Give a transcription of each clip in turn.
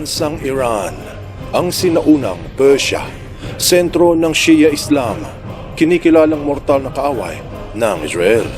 Bansang Iran, ang sinaunang Persia, sentro ng Shia Islam, kinikilalang mortal na kaaway ng Israel.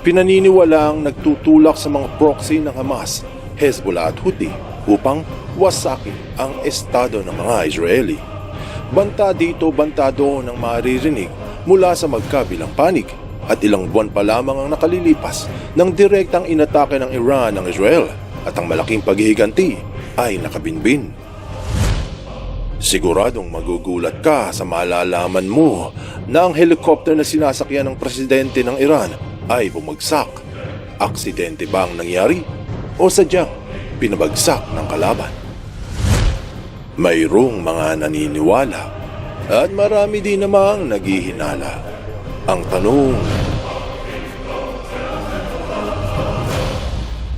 Pinaniniwalaang nagtutulak sa mga proxy ng Hamas, Hezbollah at Houthi upang wasakin ang estado ng mga Israeli. Banta dito, banta doon ang maririnig mula sa magkabilang panig at ilang buwan pa lamang ang nakalilipas nang direktang inatake ng Iran ang Israel at ang malaking paghihiganti ay nakabinbin. Siguradong magugulat ka sa malalaman mo na ang helicopter na sinasakyan ng presidente ng Iran ay bumagsak. Aksidente ba ang nangyari o sadyang pinabagsak ng kalaban? Mayroong mga naniniwala at marami din namang naghihinala. Ang tanong,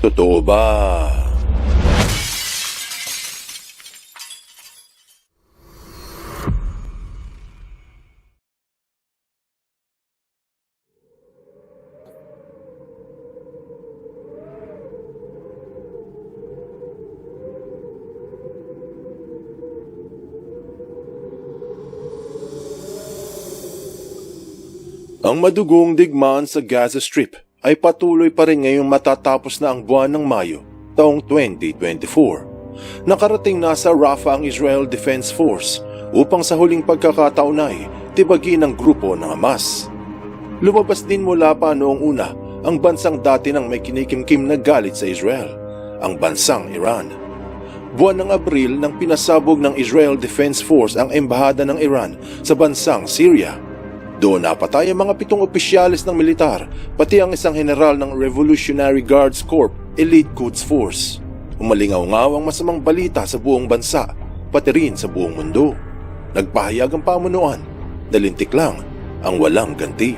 Totoo ba? Ang madugong digmaan sa Gaza Strip ay patuloy pa rin ngayong matatapos na ang buwan ng Mayo taong 2024. Nakarating na sa Rafah ang Israel Defense Force upang sa huling pagkakataon ay tibagin ang grupo ng Hamas. Lumabas din mula pa noong una ang bansang dati ng may kinikimkim na galit sa Israel, ang bansang Iran. Buwan ng Abril nang pinasabog ng Israel Defense Force ang embahada ng Iran sa bansang Syria. Doon napatay ang mga pitong opisyalis ng militar, pati ang isang general ng Revolutionary Guards Corps Elite Quds Force. Umalingaw-ngaw ang masamang balita sa buong bansa, pati rin sa buong mundo. Nagpahayag ang pamunuan, nalintik lang ang walang ganti.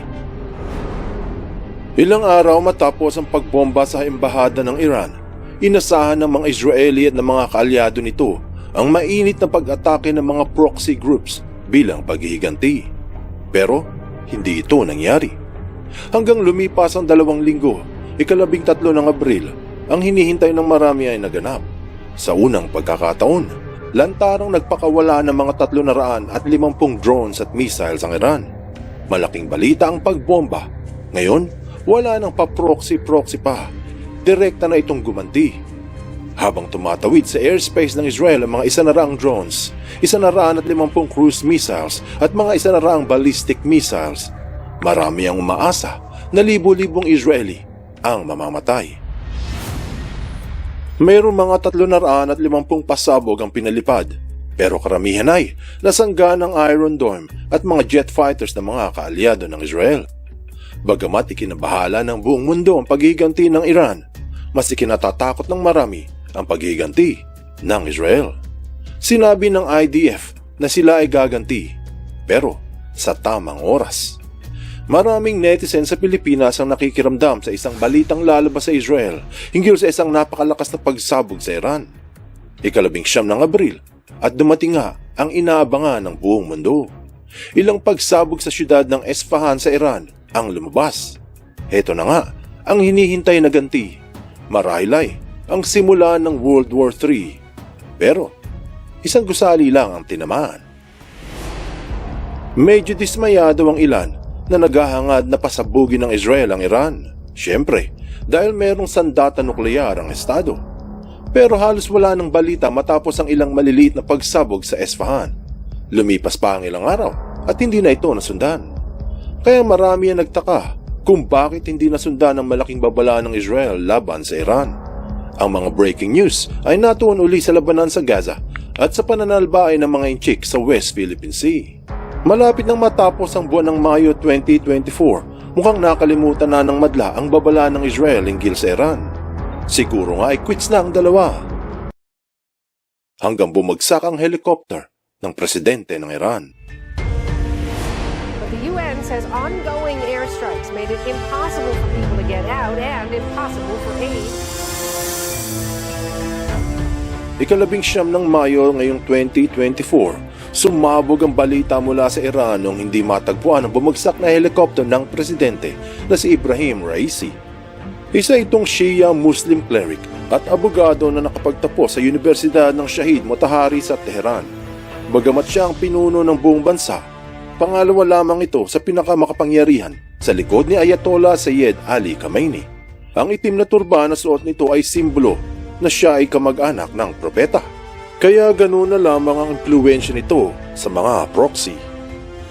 Ilang araw matapos ang pagbomba sa embahada ng Iran, inasahan ng mga Israeli at ng mga kaalyado nito ang mainit na pag-atake ng mga proxy groups bilang paghihiganti. Pero hindi ito nangyari. Hanggang lumipas ang dalawang linggo, ikalabing tatlo ng Abril, ang hinihintay ng marami ay naganap. Sa unang pagkakataon, lantarang nagpakawala ng mga tatlo na raan at limampung drones at missiles ang Iran. Malaking balita ang pagbomba. Ngayon, wala nang pa-proxy-proxy pa. Direkta na itong gumanti. Habang tumatawid sa airspace ng Israel ang mga isa na raang drones, isa na raan at limampung cruise missiles at mga isa na raang ballistic missiles, marami ang umaasa na libo-libong Israeli ang mamamatay. Mayroong mga tatlo na raan at limampung pasabog ang pinalipad, pero karamihan ay nasangga ng Iron Dome at mga jet fighters ng mga kaalyado ng Israel. Bagamat ikinabahala ng buong mundo ang paghiganti ng Iran, mas ikinatatakot ng marami ang paghiganti ng Israel. Sinabi ng IDF na sila ay gaganti, pero sa tamang oras. Maraming netizen sa Pilipinas ang nakikiramdam sa isang balitang lalabas sa Israel hinggil sa isang napakalakas na pagsabog sa Iran. Ikalabing siyam ng Abril at dumating nga ang inaabangan ng buong mundo. Ilang pagsabog sa syudad ng Esfahan sa Iran ang lumabas. Heto na nga ang hinihintay na ganti. Marahil ay ang simula ng World War III. Pero isang gusali lang ang tinamaan. Medyo dismayado ang ilan na naghahangad na pasabugin ng Israel ang Iran. Siyempre, dahil merong sandata nuklear ang estado. Pero halos wala ng balita matapos ang ilang maliliit na pagsabog sa Esfahan. Lumipas pa ang ilang araw at hindi na ito nasundan. Kaya marami ang nagtaka kung bakit hindi nasundan ang malaking babala ng Israel laban sa Iran. Ang mga breaking news ay natuon uli sa labanan sa Gaza at sa pananalbaay ng mga inchik sa West Philippine Sea. Malapit nang matapos ang buwan ng Mayo 2024, mukhang nakalimutan na ng madla ang babala ng Israel hinggil sa. Siguro nga ay quits na ang dalawa. Hanggang bumagsak ang helicopter ng presidente ng Iran. The UN says ongoing airstrikes made it impossible for people to get out and impossible for aid. Ikalabing siyam ng Mayo ngayong 2024, sumabog ang balita mula sa Iran nung hindi matagpuan ang bumagsak na helikopter ng presidente na si Ibrahim Raisi. Isa itong Shia Muslim cleric at abogado na nakapagtapos sa Universidad ng Shahid Motahari sa Tehran. Bagamat siya ang pinuno ng buong bansa, pangalawa lamang ito sa pinakamakapangyarihan sa likod ni Ayatollah Sayyid Ali Khamenei. Ang itim na turba na suot nito ay simbolo na siya ay kamag-anak ng propeta. Kaya ganoon na lamang ang impluensya nito sa mga proxy.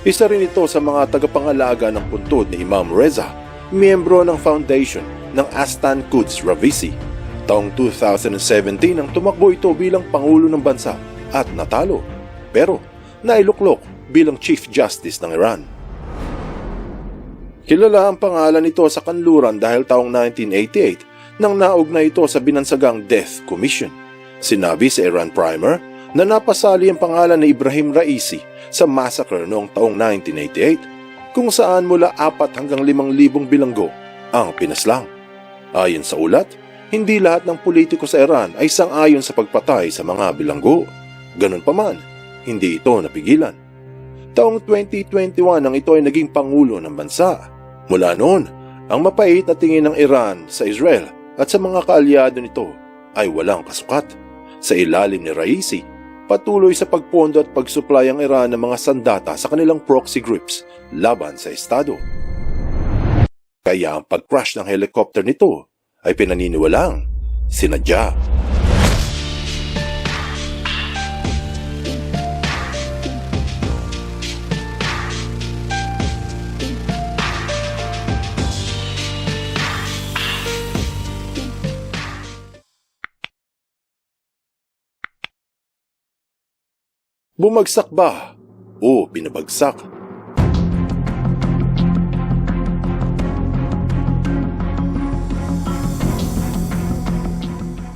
Isa rin ito sa mga tagapangalaga ng puntod ni Imam Reza, miyembro ng foundation ng Astan Quds Ravisi. Taong 2017 nang tumakbo ito bilang Pangulo ng Bansa at natalo. Pero nailuklok bilang Chief Justice ng Iran. Kilala ang pangalan nito sa kanluran dahil taong 1988 nang naugnay ito sa binansagang Death Commission. Sinabi sa Iran Primer na napasali ang pangalan ni Ibrahim Raisi sa massacre noong taong 1988 kung saan mula 4 hanggang 5,000 bilanggo ang pinaslang. Ayon sa ulat, hindi lahat ng politiko sa Iran ay sang-ayon sa pagpatay sa mga bilanggo. Ganun pa man, hindi ito napigilan. Taong 2021 nang ito ay naging pangulo ng bansa. Mula noon, ang mapait na tingin ng Iran sa Israel at sa mga kaalyado nito ay walang kasukat. Sa ilalim ni Raisi, patuloy sa pagpondo at pagsuplay ang Iran ng mga sandata sa kanilang proxy groups laban sa Estado. Kaya ang pag-crash ng helicopter nito ay pinaniniwalang sinadya. Bumagsak ba? O binabagsak?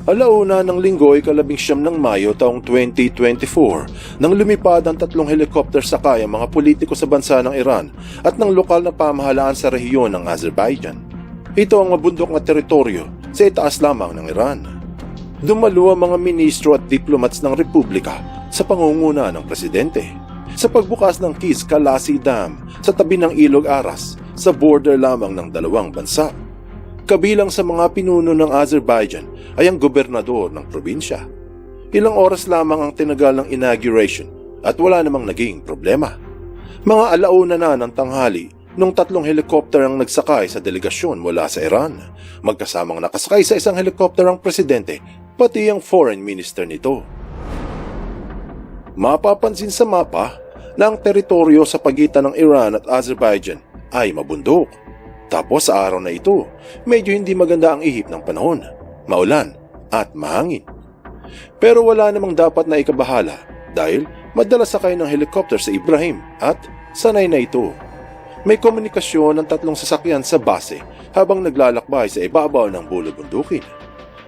Alauna ng linggo ay kalabing siyam ng Mayo taong 2024 nang lumipad ang tatlong helikopter sakay ang mga politiko sa bansa ng Iran at ng lokal na pamahalaan sa rehiyon ng Azerbaijan. Ito ang mabundok na teritoryo sa itaas lamang ng Iran. Dumalo ang mga ministro at diplomats ng Republika sa pangunguna ng presidente sa pagbukas ng Kis Kalasi Dam sa tabi ng Ilog Aras sa border lamang ng dalawang bansa. Kabilang sa mga pinuno ng Azerbaijan ay ang gobernador ng probinsya. Ilang oras lamang ang tinagal ng inauguration at wala namang naging problema. Mga alauna na ng tanghali nung tatlong helikopter ang nagsakay sa delegasyon mula sa Iran. Magkasamang nakasakay sa isang helikopter ang presidente pati ang foreign minister nito. Mapapansin sa mapa na ang teritoryo sa pagitan ng Iran at Azerbaijan ay mabundok. Tapos sa araw na ito, medyo hindi maganda ang ihip ng panahon, maulan at mahangin. Pero wala namang dapat na ikabahala dahil madalas sakay ng helicopter sa Ibrahim at sanay na ito. May komunikasyon ng tatlong sasakyan sa base habang naglalakbay sa ibabaw ng bulubundukin.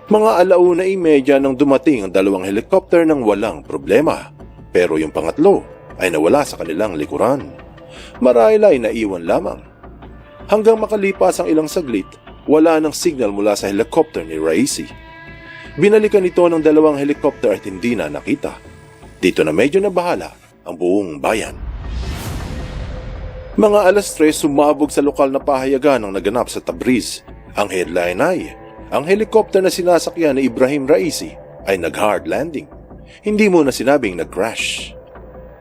Mga alauna imedya nang dumating ang dalawang helicopter ng walang problema. Pero yung pangatlo ay nawala sa kanilang likuran. Marahil ay naiwan lamang. Hanggang makalipas ang ilang saglit, wala ng signal mula sa helicopter ni Raisi. Binalikan ito ng dalawang helicopter at hindi na nakita. Dito na medyo nabahala ang buong bayan. Mga alas tres sumabog sa lokal na pahayagan ang naganap sa Tabriz. Ang headline ay, ang helicopter na sinasakyan ni Ibrahim Raisi ay nag-hard landing. Hindi mo na sinabing nag-crash.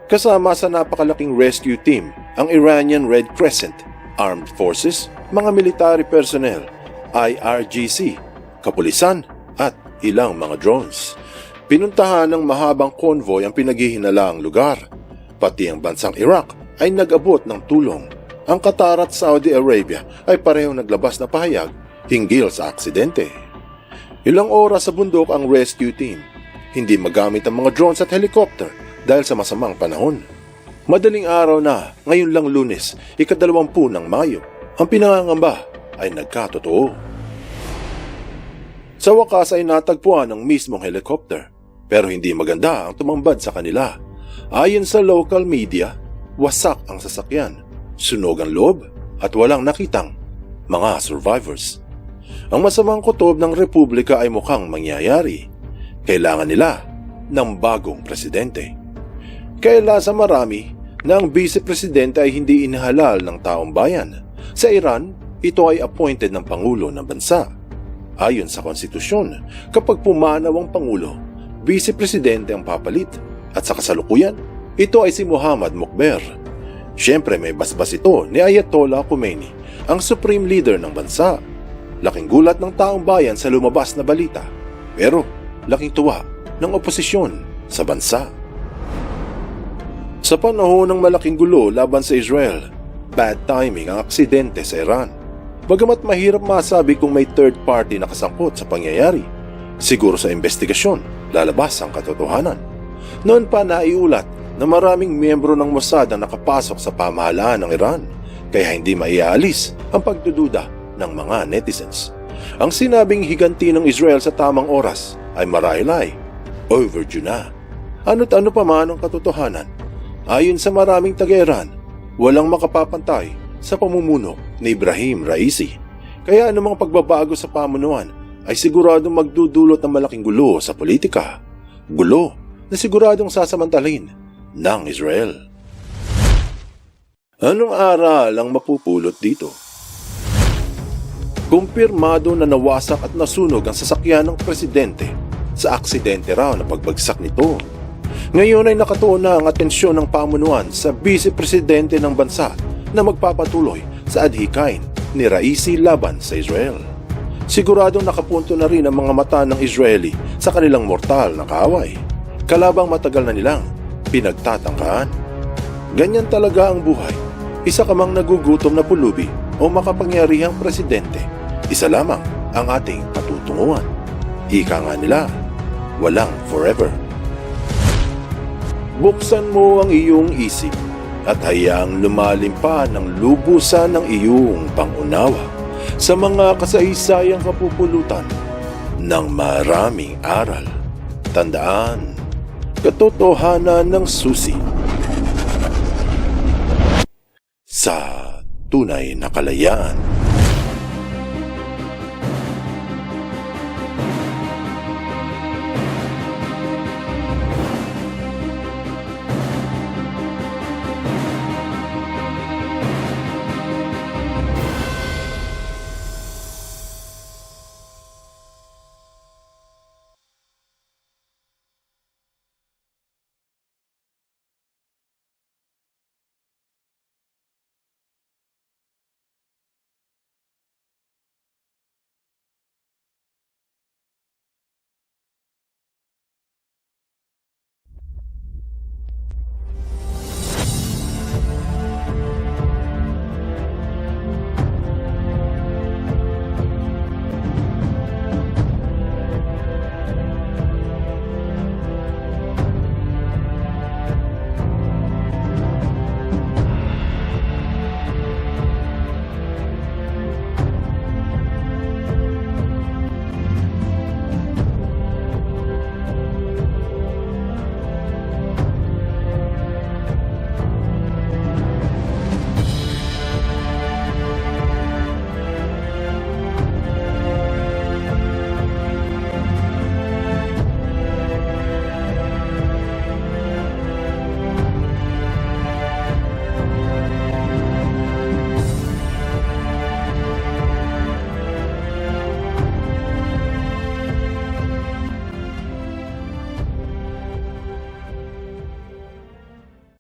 Kasama sa napakalaking rescue team, ang Iranian Red Crescent, Armed Forces, mga military personnel, IRGC, kapulisan at ilang mga drones. Pinuntahan ng mahabang convoy ang pinaghihinalang lugar. Pati ang bansang Iraq ay nag-abot ng tulong. Ang Qatar at Saudi Arabia ay parehong naglabas na pahayag hinggil sa aksidente. Ilang oras sa bundok ang rescue team. Hindi magamit ang mga drones at helicopter dahil sa masamang panahon. Madaling araw na, ngayon lang lunes, ikadalawampu ng Mayo, ang pinangangamba ay nagkatotoo. Sa wakas ay natagpuan ang mismong helicopter, pero hindi maganda ang tumambad sa kanila. Ayon sa local media, wasak ang sasakyan, sunog ang loob at walang nakitang mga survivors. Ang masamang kutob ng Republika ay mukhang mangyayari. Kailangan nila ng bagong presidente. Kaila sa marami na ang vice-presidente ay hindi inahalal ng taong bayan. Sa Iran, ito ay appointed ng Pangulo ng bansa. Ayon sa konstitusyon, kapag pumanaw ang Pangulo, Vice-Presidente ang papalit at sa kasalukuyan, ito ay si Muhammad Mukber. Siyempre may basbas ito ni Ayatollah Khomeini, ang supreme leader ng bansa. Laking gulat ng taong bayan sa lumabas na balita, pero laking tuwa ng oposisyon sa bansa. Sa panahon ng malaking gulo laban sa Israel, bad timing ang aksidente sa Iran. Bagamat mahirap masabi kung may third party na kasangkot sa pangyayari, siguro sa investigasyon, lalabas ang katotohanan. Noon pa naiulat na maraming miyembro ng Mossad ang nakapasok sa pamahalaan ng Iran, kaya hindi maiaalis ang pagdududa ng mga netizens. Ang sinabing higanti ng Israel sa tamang oras ay marahil ay overdue na. Ano't ano pa man ang katotohanan, ayon sa maraming taga-Iran, walang makapapantay sa pamumuno ni Ibrahim Raisi. Kaya anumang pagbabago sa pamunuan ay siguradong magdudulot ng malaking gulo sa politika. Gulo na siguradong sasamantalin ng Israel. Anong aral ang mapupulot dito? Kumpirmado na nawasak at nasunog ang sasakyan ng presidente sa aksidente raw na pagbagsak nito. Ngayon ay nakatuon na ang atensyon ng pamunuan sa vice-presidente ng bansa na magpapatuloy sa adhikain ni Raisi laban sa Israel. Siguradong nakapunto na rin ang mga mata ng Israeli sa kanilang mortal na kaaway. Kalabang matagal na nilang pinagtatangkaan. Ganyan talaga ang buhay. Isa ka mang nagugutom na pulubi o makapangyarihang presidente. Isa lamang ang ating patutunguhan. Ika nga nila, walang forever. Buksan mo ang iyong isip at hayaang lumalim pa ng lubusan ng iyong pangunawa sa mga kasaysayang kapupulutan ng maraming aral. Tandaan, katotohanan ng susi sa tunay na kalayaan.